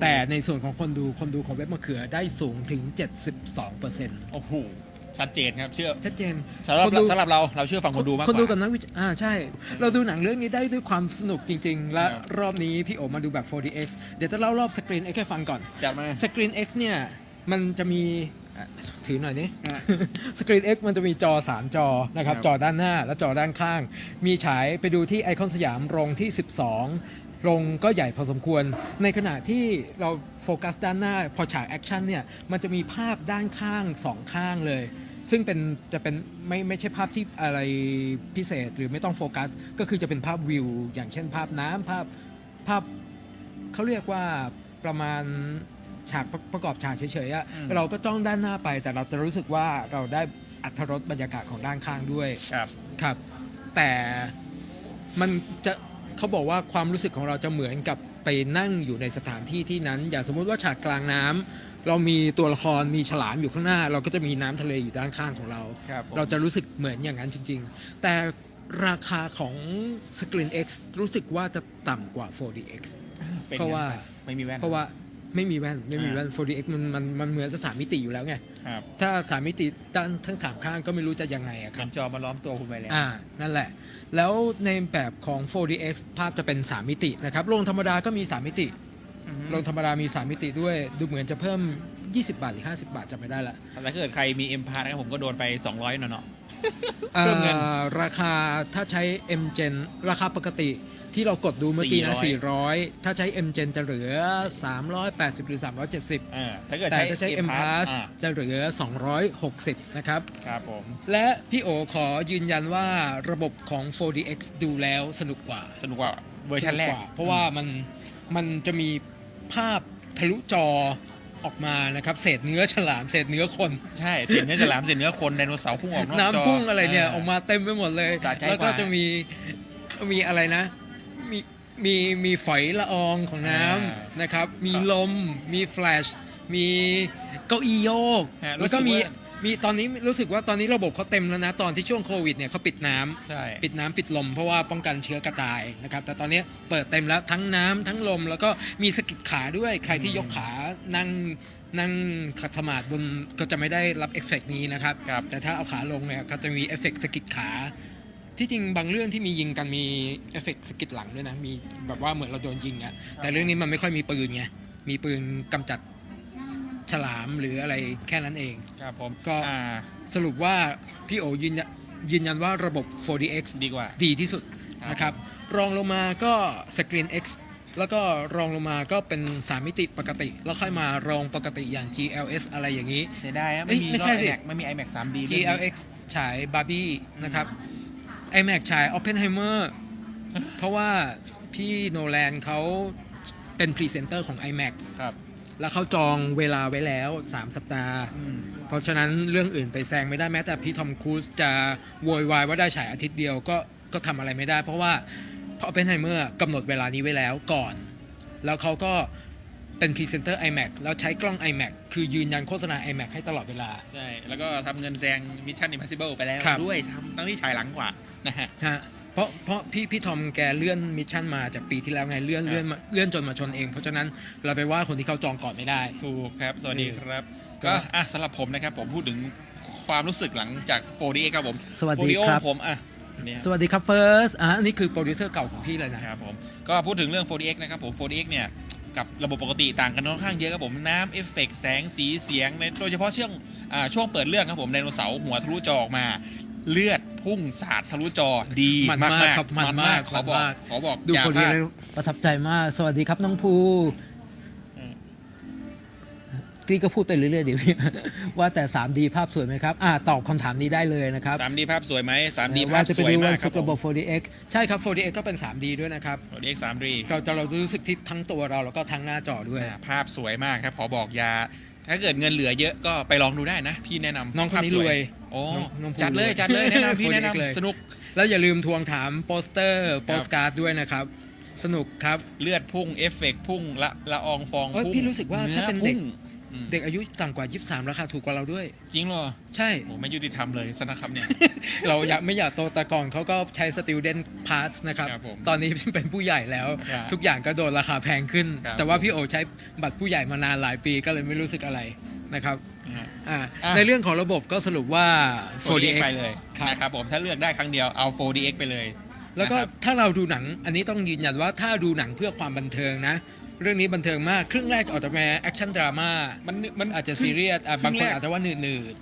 แต่ในส่วนของคนดูคนดูของเว็บมะเขือได้สูงถึง 72%โอ้โหชัดเจนครับเชื่อชัดเจนสำหรับคนดู สำหรับเราเราเชื่อฟังคนดูมากกคนดูกับว่านักวิจอ่าใช่ เราดูหนังเรื่องนี้ได้ด้วยความสนุกจริง ๆ และครับ รอบนี้พี่โอมาดูแบบ 4DX เดี๋ยวจะเล่ารอบสกรีน X ให้ฟังก่อน จัดมา สกรีน X เนี่ย มันจะมีอะถือหน่อยนี่อะสกรีน X มันจะมีจอ 3 จอนะครับ ครับ จอด้านหน้าและจอด้านข้าง มีฉายไปดูที่ไอคอนสยามโรงที่ 12 โรงก็ใหญ่พอสมควร ในขณะที่เราโฟกัสด้านหน้าพอฉากแอคชั่นเนี่ยมันจะมีภาพด้านข้างสองข้างเลย ซึ่งเป็นจะเป็นไม่ไม่ใช่ภาพที่อะไรพิเศษหรือไม่ต้องโฟกัส ก็คือจะเป็นภาพวิว อย่างเช่นภาพน้ำภาพภาพเขาเรียกว่าประมาณฉากประประกอบฉากเฉยๆอะอืมเราก็จ้องด้านหน้าไป แต่เราจะรู้สึกว่าเราได้อัธรสบรรยากาศของด้านข้างด้วย ครับครับ แต่มันจะ เขาบอกว่าความรู้สึกของเราจะเหมือนกับไปนั่งอยู่ในสถานที่ที่นั้น อย่างสมมุติว่าฉากกลางน้ำเรามีตัวละครมีฉลามอยู่ข้างหน้า เราก็จะมีน้ำทะเลอยู่ด้านข้างของเราครับผมเราจะรู้สึกเหมือนอย่างนั้นจริง ๆ แต่ราคาของ Screen X รู้สึกว่าจะต่ำกว่า 4DX ป็นเพราะว่าไม่มีแว่นเพราะว่า ไม่มีแว่นไม่มีแว่น 4DX มันมันมันเหมือนสถานมิติอยู่แล้วไง ครับถ้าสามมิติด้านทั้งสามข้างก็ไม่รู้จะยังไงอะคเห็รับนจอมาล้อมตัวคุณไปแล้วอ่า นั่นแหละ แล้วในแบบของ 4DX ภาพจะเป็น 3 มิตินะครับ โรงธรรมดาก็มี 3 มิติ อือฮึโรงธรรมดามี 3 มิติด้วย ดูเหมือนจะเพิ่ม 20 บาทหรือ 50 บาทจำไม่ได้ละถ้าเกิดใครมีเอ็มพาร์นะครับผมก็โดนไป 200หน่อยเนาะอ่ เพิ่มเงินาราคาถ้าใช้ M Gen ราคาปกติที่เรากดดูเมื่อกี้นะ 400 400ถ้าใช้ M Gen จะเหลือ 380 หรือ 370 อ่าถ้าเกิดแต่ใช้ถ้าใช้ M Plus จะเหลือ 260 นะครับ ครับผม และพี่โอขอยืนยันว่าระบบของ 4DX ดูแล้วสนุกกว่าสนุกกว่าเวอร์ชันแรสกกว่าเพราะว่ามันมันจะมีภาพทะลุจอ ออกมานะครับเศษเนื้อฉลามเศษเนื้อคนใช่เสียเนื้อฉลามเสียเนื้อคนไดโนเสาร์พุ่งออกนอกจอน้ำพุ่งอะไรเนี่ยออกมาเต็มไปหมดเลยสะใจแล้วก็กว่าจะมีมีอะไรนะ มีมีมีฝอยละอองของน้ำนะครับ มีลมมีแฟลชมีเก้าอี้โยกฮะแล้วก็มีรู้สึกว่า มีตอนนี้รู้สึกว่าตอนนี้ระบบเขาเต็มแล้วนะ ตอนที่ช่วงโควิดเนี่ยเขาปิดน้ำใช่ ปิดน้ำปิดลม เพราะว่าป้องกันเชื้อกระจายนะครับ แต่ตอนนี้เปิดเต็มแล้วทั้งน้ำทั้งลม แล้วก็มีสะกิดขาด้วยใครที่ยกขานั่งนั่งขัดสมาธิบนก็จะไม่ได้รับเอฟเฟกต์นี้นะครับ ครับ แต่ถ้าเอาขาลงเนี่ยก็จะมีเอฟเฟกต์สะกิดขา ที่จริงบางเรื่องที่มียิงกันมีเอฟเฟกต์สะกิดหลังด้วยนะมีแบบว่าเหมือนเราโดนยิงอะแต่เรื่องนี้มันไม่ค่อยมีปืนไงมีปืนกำจัด ฉลามหรืออะไรแค่นั้นเอง ครับผมก็ อ่าสรุปว่าพี่โอยืนยันยืนยันว่าระบบ 4DX ดีกว่า ดีที่สุดครับ นะครับ รองลงมาก็ Screen X แล้วก็รองลงมาก็เป็น3มิติปกติ แล้วค่อยมารองปกติอย่าง GLS อะไรอย่างนี้ เสียดายอะเอ้ไม่ยมีไม่ใช่สิรอบ iMac ไม่มี iMac 3D เรื่องนี้ GLX ฉาย Barbie นะครับ iMac ฉาย Oppenheimer เพราะว่าพี่โนแลนเขาเป็นพรีเซนเตอร์ของ iMac ครับ แล้วเขาจองเวลาไว้แล้ว 3 สัปดาห์อืมเพราะฉะนั้นเรื่องอื่นไปแซงไม่ได้แม้แต่พี่ทอมครูซจะโวยวายว่าได้ฉายอาทิตย์เดียวก็ก็ทำอะไรไม่ได้ เพราะว่าเพราะเป็นไฮเมอร์กำหนดเวลานี้ไว้แล้วก่อน แล้วเขาก็เป็นพรีเซนเตอร์ iMac แล้วใช้กล้อง iMac คือยืนยันโฆษณา iMac ให้ตลอดเวลา ใช่ แล้วก็ทำเงินแซง Mission Impossible ไปแล้ว ครับ ด้วยทำตั้งที่ฉายหลังกว่านะฮะ ฮะ เพราะเพราะพี่พี่ทอมแกเลื่อนมิชชั่นมาจากปีที่แล้วไงเลื่อนครับเลื่อนมาเลื่อนจนมาชนเอง เพราะฉะนั้นเราไปว่าคนที่เขาจองก่อนไม่ได้ ถูกครับ สวัสดีครับ ก็ ก็อะสำหรับผมนะครับ ผมพูดถึงความรู้สึกหลังจาก 4DX ครับผมสวัสดี 4DO ครับผมอะเนี่ย สวัสดีครับเฟิร์สอะอันนี้คือโปรดิวเซอร์เก่าของพี่เลยนะครับผมก็พูดถึงเรื่อง 4DX นะครับผม 4DX เนี่ย กับระบบปกติต่างกันค่อนข้างเยอะครับผมน้ำเอฟเฟกต์แสงสีเสียงในโดยเฉพาะช่วงอ่าช่วงเปิดเรื่องครับผมไดโนเสาร์หัวทะลุจอออกมา เลือด พุ่งสาดทะลุจอดีมันมากครับมันมากขอบอกมันมาก ขอบอกดูอย่าคนพนี้ลาดแล้วประทับใจมาก สวัสดีครับน้องภูอืมพี่ก็พูดไปเรื่อยๆเดี๋ยวพี่ ว่าแต่ 3D ภาพสวยไหมครับ อ่าตอบคำถามนี้ได้เลยนะครับ 3D ภาพสวยไหม 3D เอ่อภาว่าพจะสไปวยดูมาวักนคสุรับกผระมบบ 4DX ใช่ครับ 4DX ก็เป็น 3D ด้วยนะครับ 4DX 3D เราจะเรารู้สึกที่ทั้งตัวเราแล้วก็ทั้งหน้าจอด้วยอ่าภาพสวยมากครับขอบอกอยา ถ้าเกิดเงินเหลือเยอะก็ไปลองดูได้นะ พี่แนะนำน้องคนนี้ภาพสรวยโอ้น้องน้องภูจัดเลยรวยจัดเลยแนะนำพี่แนะน 4DX เลยำสนุก แล้วอย่าลืมทวงถามโปสเตอร์โปสการ์ดด้วยนะครับ สนุกครับ เลือดพุ่งเอฟเฟกต์พุ่งละละอองฟองเอ้ยพุ่งพี่รู้สึกว่าถ้าเป็นเด็กพุ่งอืม เด็กอายุต่ำกว่า 23 ราคาถูกกว่าเราด้วย จริงเหรอ ใช่โหไม่ยุติธรรมเลยสนะครับเนี่ย เราอยากไม่อยากโตแต่ก่อนเขาก็ใช้ student pass นะครับ ครับผมตอนนี้เป็นผู้ใหญ่แล้ว ครับทุกอย่างก็โดนราคาแพงขึ้น ครับ แต่ว่าพี่โอใช้บัตรผู้ใหญ่มานานหลายปีก็เลยไม่รู้สึกอะไรนะครับนะฮะ อ่าอะ ในเรื่องของระบบก็สรุปว่า 4DX ไปเลยครับ นะครับผมถ้าเลือกได้ครั้งเดียวเอา 4DX ไปเลยแล้วก็นะครับ ถ้าเราดูหนังอันนี้ต้องยืนยันว่าถ้าดูหนังเพื่อความบันเทิงนะ เรื่องนี้บันเทิงมาก ครึ่งแรกออกจะมาแอคชั่นดราม่ามันมันอาจจะซีเรียสอะครึ่บางงคแรนกอาจจะว่าหนืด